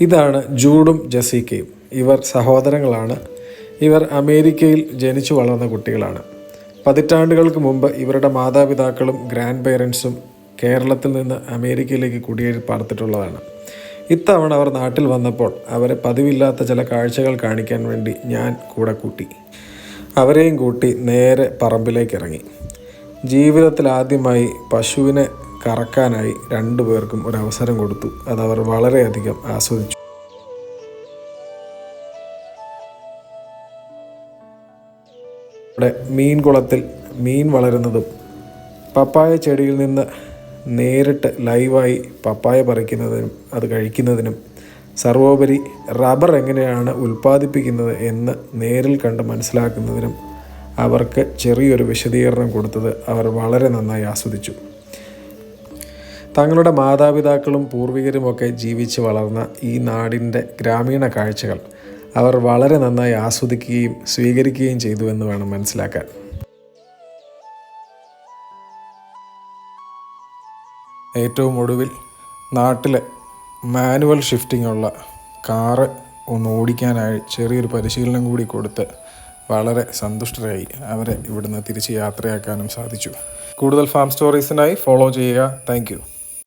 ഇതാണ് ജൂഡും ജസീക്കയും. ഇവർ സഹോദരങ്ങളാണ്. ഇവർ അമേരിക്കയിൽ ജനിച്ചു വളർന്ന കുട്ടികളാണ്. പതിറ്റാണ്ടുകൾക്ക് മുമ്പ് ഇവരുടെ മാതാപിതാക്കളും ഗ്രാൻഡ് പേരൻസും കേരളത്തിൽ നിന്ന് അമേരിക്കയിലേക്ക് കുടിയേറി പാർത്തിട്ടുള്ളതാണ്. ഇത്തവണ അവർ നാട്ടിൽ വന്നപ്പോൾ അവരെ പതിവില്ലാത്ത ചില കാഴ്ചകൾ കാണിക്കാൻ വേണ്ടി ഞാൻ കൂടെ കൂട്ടി. അവരെയും കൂട്ടി നേരെ പറമ്പിലേക്ക് ഇറങ്ങി ജീവിതത്തിൽ ആദ്യമായി പശുവിനെ കറക്കാനായി രണ്ടു പേർക്കും ഒരു അവസരം കൊടുത്തു. അതവർ വളരെയധികം ആസ്വദിച്ചു. ഇവിടെ മീൻകുളത്തിൽ മീൻ വളരുന്നതും പപ്പായ ചെടിയിൽ നിന്ന് നേരിട്ട് ലൈവായി പപ്പായ പറിക്കുന്നതിനും അത് കഴിക്കുന്നതിനും സർവോപരി റബ്ബർ എങ്ങനെയാണ് ഉൽപ്പാദിപ്പിക്കുന്നത് എന്ന് നേരിൽ കണ്ട് മനസ്സിലാക്കുന്നതിനും അവർക്ക് ചെറിയൊരു വിശദീകരണം കൊടുത്തത് അവർ വളരെ നന്നായി ആസ്വദിച്ചു. തങ്ങളുടെ മാതാപിതാക്കളും പൂർവികരുമൊക്കെ ജീവിച്ച് വളർന്ന ഈ നാടിന്റെ ഗ്രാമീണ കാഴ്ചകൾ അവർ വളരെ നന്നായി ആസ്വദിക്കുകയും സ്വീകരിക്കുകയും ചെയ്തു എന്ന് വേണം മനസ്സിലാക്കാൻ. ഏറ്റവും ഒടുവിൽ നാട്ടിലെ മാനുവൽ ഷിഫ്റ്റിംഗ് ഉള്ള കാറ് ഒന്ന് ഓടിക്കാനായി ചെറിയൊരു പരിശീലനം കൂടി കൊടുത്ത് വളരെ സന്തുഷ്ടരായി അവരെ ഇവിടുന്ന് തിരിച്ച് യാത്രയാക്കാനും സാധിച്ചു. കൂടുതൽ ഫാം സ്റ്റോറീസിനായി ഫോളോ ചെയ്യുക. താങ്ക്